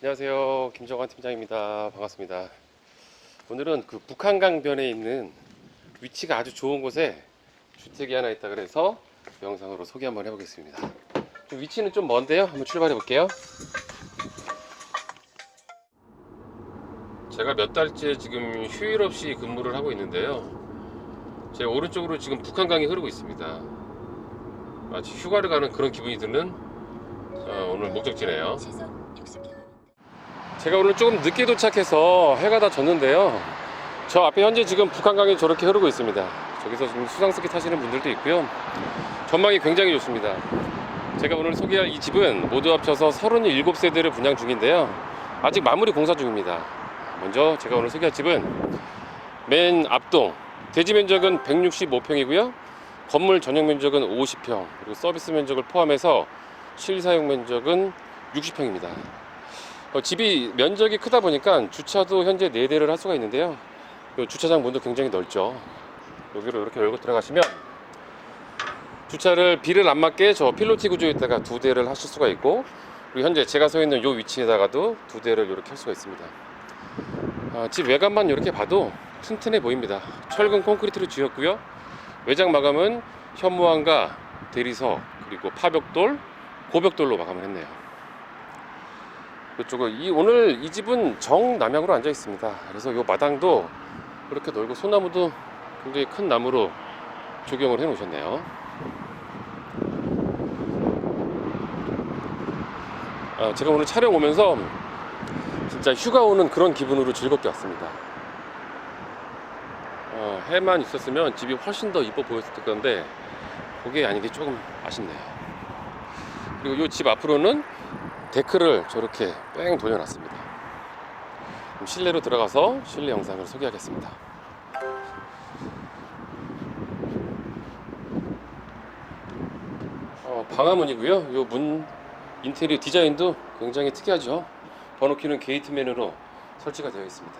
안녕하세요. 김정환 팀장입니다. 반갑습니다. 오늘은 그 북한강변에 있는 위치가 아주 좋은 곳에 주택이 하나 있다 그래서 영상으로 소개 한번 해보겠습니다. 좀 위치는 좀 먼데요. 한번 출발해 볼게요. 제가 몇 달째 지금 휴일 없이 근무를 하고 있는데요. 제 오른쪽으로 지금 북한강이 흐르고 있습니다. 마치 휴가를 가는 그런 기분이 드는 어, 오늘 목적지네요. 제가 오늘 조금 늦게 도착해서 해가 다 졌는데요. 저 앞에 현재 지금 북한강이 저렇게 흐르고 있습니다. 저기서 지금 수상스키 타시는 분들도 있고요. 전망이 굉장히 좋습니다. 제가 오늘 소개할 이 집은 모두 합쳐서 37세대를 분양 중인데요. 아직 마무리 공사 중입니다. 먼저 제가 오늘 소개할 집은 맨 앞동 대지 면적은 165평이고요. 건물 전용 면적은 50평, 그리고 서비스 면적을 포함해서 실사용 면적은 60평입니다. 어, 집이 면적이 크다 보니까 주차도 현재 4대를 할 수가 있는데요. 요 주차장 문도 굉장히 넓죠. 여기로 이렇게 열고 들어가시면 주차를 비를 안 맞게 저 필로티 구조에다가 두 대를 하실 수가 있고 그리고 현재 제가 서 있는 요 위치에다가도 두 대를 이렇게 할 수가 있습니다. 아, 집 외관만 이렇게 봐도 튼튼해 보입니다. 철근 콘크리트로 지었고요. 외장 마감은 현무암과 대리석 그리고 파벽돌, 고벽돌로 마감을 했네요. 이쪽은 이 오늘 이 집은 정남향으로 앉아 있습니다. 그래서 이 마당도 이렇게 넓고 소나무도 굉장히 큰 나무로 조경을 해 놓으셨네요. 아, 제가 오늘 촬영 오면서 진짜 휴가 오는 그런 기분으로 즐겁게 왔습니다. 어, 해만 있었으면 집이 훨씬 더 이뻐 보였을 건데 그게 아닌 게 조금 아쉽네요. 그리고 이 집 앞으로는 데크를 저렇게 뺑 돌려놨습니다. 실내로 들어가서 실내 영상을 소개하겠습니다. 어, 방화문이고요. 이 문 인테리어 디자인도 굉장히 특이하죠. 번호키는 게이트맨으로 설치가 되어 있습니다.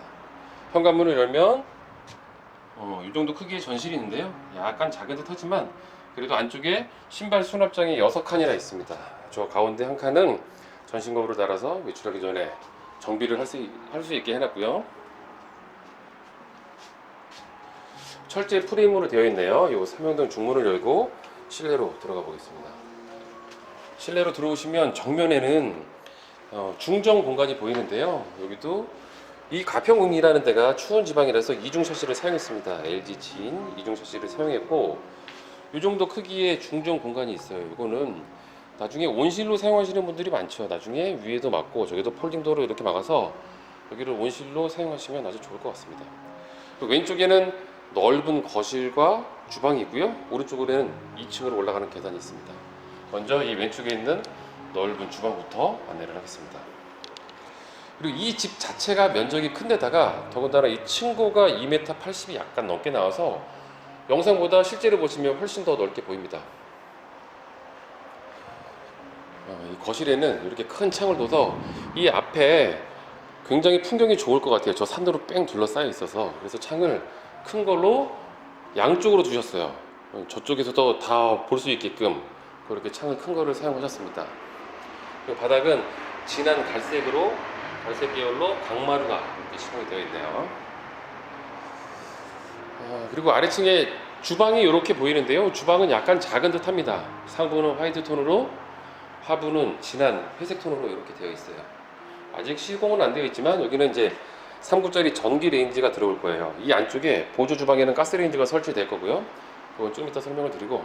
현관문을 열면 어, 이 정도 크기의 전실이 있는데요. 약간 작은 듯 하지만 그래도 안쪽에 신발 수납장이 6칸이나 있습니다. 저 가운데 한 칸은 전신 거울을 달아서 외출하기 전에 정비를 할 수 있게 해놨고요. 철제 프레임으로 되어 있네요. 이 삼명등 중문을 열고 실내로 들어가 보겠습니다. 실내로 들어오시면 정면에는 어, 중정 공간이 보이는데요. 여기도 이 가평궁이라는 데가 추운 지방이라서 이중 샤시를 사용했습니다. LG 진 이중 샤시를 사용했고 이 정도 크기의 중정 공간이 있어요. 이거는 나중에 온실로 사용하시는 분들이 많죠. 나중에 위에도 막고 저기도 폴딩도로 이렇게 막아서 여기를 온실로 사용하시면 아주 좋을 것 같습니다. 왼쪽에는 넓은 거실과 주방이고요. 오른쪽으로는 2층으로 올라가는 계단이 있습니다. 먼저 이 왼쪽에 있는 넓은 주방부터 안내를 하겠습니다. 그리고 이 집 자체가 면적이 큰 데다가 더군다나 이 층고가 2m 80이 약간 넘게 나와서 영상보다 실제로 보시면 훨씬 더 넓게 보입니다. 거실에는 이렇게 큰 창을 둬서 이 앞에 굉장히 풍경이 좋을 것 같아요. 저 산으로 뺑 둘러싸여 있어서 그래서 창을 큰 걸로 양쪽으로 두셨어요. 어, 저쪽에서도 다 볼 수 있게끔 그렇게 창을 큰 거를 사용하셨습니다. 바닥은 진한 갈색으로 갈색 계열로 강마루가 이렇게 시공이 되어 있네요. 아, 그리고 아래층에 주방이 이렇게 보이는데요. 주방은 약간 작은 듯합니다. 상부는 화이트 톤으로 하부는 진한 회색 톤으로 이렇게 되어 있어요. 아직 시공은 안 되어 있지만 여기는 이제 3구짜리 전기 레인지가 들어올 거예요. 이 안쪽에 보조 주방에는 가스 레인지가 설치될 거고요. 그건 좀 이따 설명을 드리고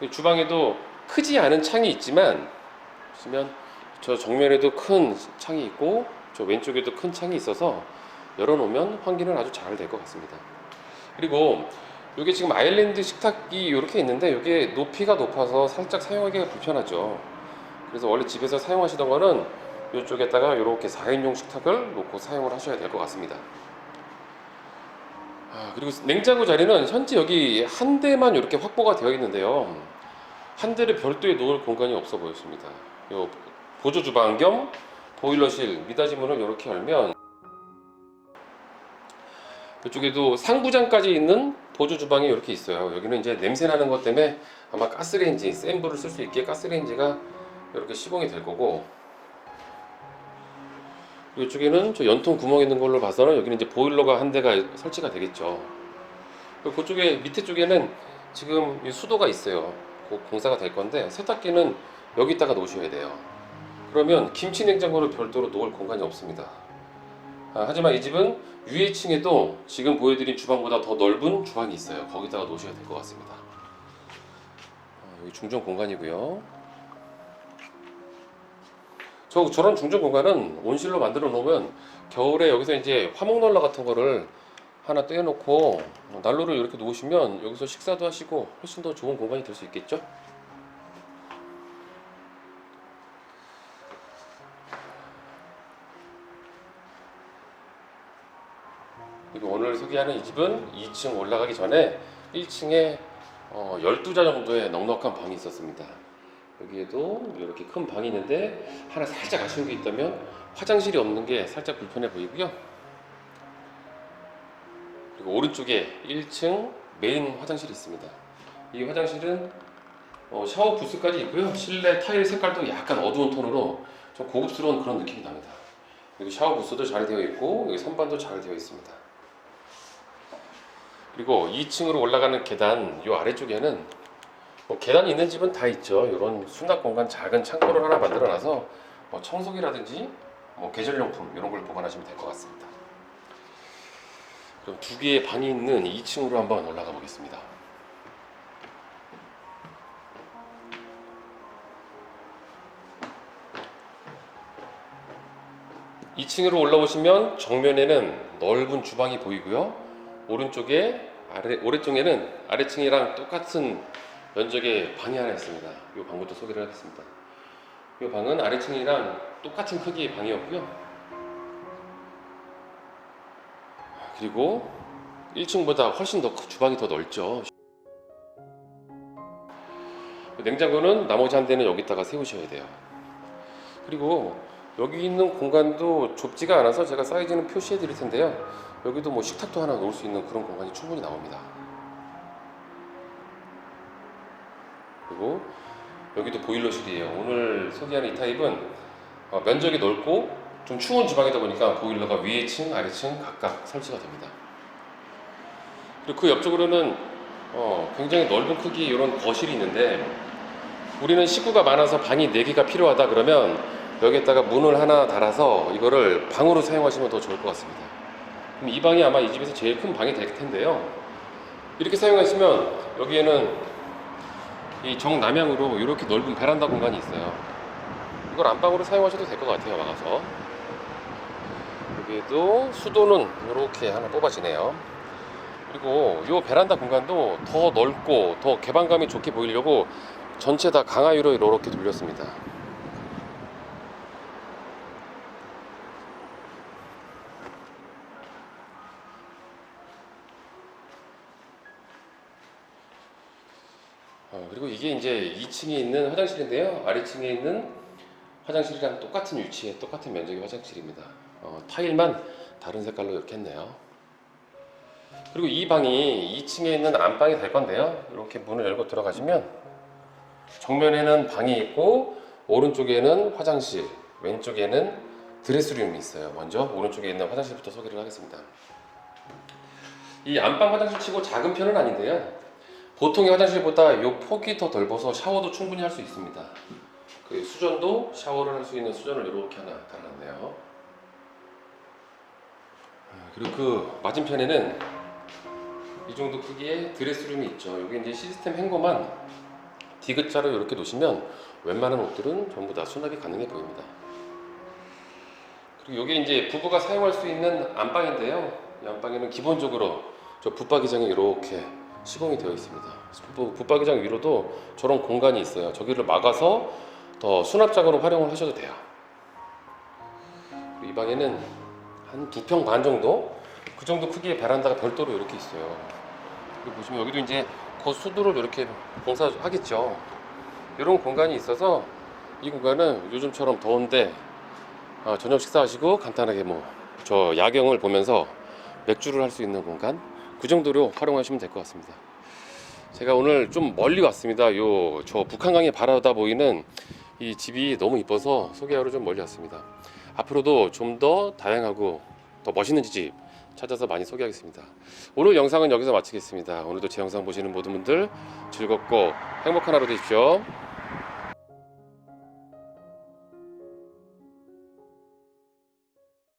이 주방에도 크지 않은 창이 있지만 보시면 저 정면에도 큰 창이 있고 저 왼쪽에도 큰 창이 있어서 열어놓으면 환기는 아주 잘 될 것 같습니다. 그리고 이게 지금 아일랜드 식탁이 이렇게 있는데 이게 높이가 높아서 살짝 사용하기가 불편하죠. 그래서 원래 집에서 사용하시던 거는 이쪽에다가 이렇게 4인용 식탁을 놓고 사용을 하셔야 될 것 같습니다. 아, 그리고 냉장고 자리는 현재 여기 한 대만 이렇게 확보가 되어 있는데요. 한 대를 별도에 놓을 공간이 없어 보였습니다. 요 보조 주방 겸 보일러실 미닫이 문을 이렇게 열면 이쪽에도 상부장까지 있는 보조 주방이 이렇게 있어요. 여기는 이제 냄새 나는 것 때문에 아마 가스레인지 센 불을 쓸 수 있게 가스레인지가 이렇게 시공이 될 거고 이쪽에는 저 연통 구멍 있는 걸로 봐서는 여기는 이제 보일러가 한 대가 설치가 되겠죠. 그리고 그쪽에 밑에 쪽에는 지금 이 수도가 있어요. 그 공사가 될 건데 세탁기는 여기다가 놓으셔야 돼요. 그러면 김치 냉장고를 별도로 놓을 공간이 없습니다. 아, 하지만 이 집은 위에 층에도 지금 보여드린 주방보다 더 넓은 주방이 있어요. 거기다가 놓으셔야 될 것 같습니다. 아, 여기 중정 공간이고요. 저 저런 중정 공간은 온실로 만들어 놓으면 겨울에 여기서 이제 화목난로 같은 거를 하나 떼어놓고 난로를 이렇게 놓으시면 여기서 식사도 하시고 훨씬 더 좋은 공간이 될 수 있겠죠? 그리고 오늘 소개하는 이 집은 2층 올라가기 전에 1층에 어, 12자 정도의 넉넉한 방이 있었습니다. 여기에도 이렇게 큰 방이 있는데 하나 살짝 아쉬운 게 있다면 화장실이 없는 게 살짝 불편해 보이고요. 그리고 오른쪽에 1층 메인 화장실이 있습니다. 이 화장실은 어, 샤워 부스까지 있고요. 실내 타일 색깔도 약간 어두운 톤으로 좀 고급스러운 그런 느낌이 납니다. 여기 샤워 부스도 잘 되어 있고 여기 선반도 잘 되어 있습니다. 그리고 2층으로 올라가는 계단 요 아래쪽에는 뭐 계단이 있는 집은 다 있죠. 이런 수납 공간 작은 창고를 하나 만들어놔서 뭐 청소기라든지 뭐 계절용품 이런 걸 보관하시면 될 것 같습니다. 그럼 두 개의 방이 있는 2층으로 한번 올라가 보겠습니다. 이층으로 올라오시면 정면에는 넓은 주방이 보이고요. 오른쪽에 아래 오른쪽에는 아래층이랑 똑같은 면적의 방이 하나 있습니다. 이 방부터 소개를 하겠습니다. 이 방은 아래층이랑 똑같은 크기의 방이었고요. 그리고 1층보다 훨씬 더 크- 주방이 더 넓죠. 냉장고는 나머지 한 대는 여기다가 세우셔야 돼요. 그리고 여기 있는 공간도 좁지가 않아서 제가 사이즈는 표시해 드릴 텐데요. 여기도 뭐 식탁도 하나 놓을 수 있는 그런 공간이 충분히 나옵니다. 그리고 여기도 보일러실이에요. 오늘 소개하는 이 타입은 어, 면적이 넓고 좀 추운 지방이다 보니까 보일러가 위에 층, 아래 층 각각 설치가 됩니다. 그리고 그 옆쪽으로는 어, 굉장히 넓은 크기 이런 거실이 있는데 우리는 식구가 많아서 방이 4개가 필요하다 그러면 여기에다가 문을 하나 달아서 이거를 방으로 사용하시면 더 좋을 것 같습니다. 그럼 이 방이 아마 이 집에서 제일 큰 방이 될 텐데요. 이렇게 사용하시면 여기에는 이 정남향으로 이렇게 넓은 베란다 공간이 있어요. 이걸 안방으로 사용하셔도 될 것 같아요, 막아서. 여기에도 수도는 이렇게 하나 뽑아지네요. 그리고 이 베란다 공간도 더 넓고 더 개방감이 좋게 보이려고 전체 다 강화유로 이렇게 돌렸습니다. 어, 그리고 이게 이제 2층에 있는 화장실인데요. 아래층에 있는 화장실이랑 똑같은 위치에 똑같은 면적의 화장실입니다. 어, 타일만 다른 색깔로 이렇게 했네요. 그리고 이 방이 2층에 있는 안방이 될 건데요. 이렇게 문을 열고 들어가시면 정면에는 방이 있고 오른쪽에는 화장실, 왼쪽에는 드레스룸이 있어요. 먼저 오른쪽에 있는 화장실부터 소개를 하겠습니다. 이 안방 화장실 치고 작은 편은 아닌데요. 보통의 화장실보다 이 폭이 더 넓어서 샤워도 충분히 할 수 있습니다. 그 수전도 샤워를 할 수 있는 수전을 이렇게 하나 달았네요. 아, 그리고 그 맞은편에는 이 정도 크기의 드레스룸이 있죠. 여기 이제 시스템 행거만 디귿자로 이렇게 놓으시면 웬만한 옷들은 전부 다 수납이 가능해 보입니다. 그리고 여기 이제 부부가 사용할 수 있는 안방인데요. 이 안방에는 기본적으로 저 붙박이장이 이렇게 시공이 되어 있습니다. 부- 붙박이장 위로도 저런 공간이 있어요. 저기를 막아서 더 수납장으로 활용을 하셔도 돼요. 이 방에는 한 두 평 반 정도 그 정도 크기의 베란다가 별도로 이렇게 있어요. 그리고 보시면 여기도 이제 그 수도를 이렇게 공사하겠죠. 이런 공간이 있어서 이 공간은 요즘처럼 더운데 어, 저녁 식사하시고 간단하게 뭐 저 야경을 보면서 맥주를 할 수 있는 공간 그 정도로 활용하시면 될 것 같습니다. 제가 오늘 좀 멀리 왔습니다. 요 저 북한강이 바라다 보이는 이 집이 너무 이뻐서 소개하러 좀 멀리 왔습니다. 앞으로도 좀 더 다양하고 더 멋있는 집 찾아서 많이 소개하겠습니다. 오늘 영상은 여기서 마치겠습니다. 오늘도 제 영상 보시는 모든 분들 즐겁고 행복한 하루 되십시오.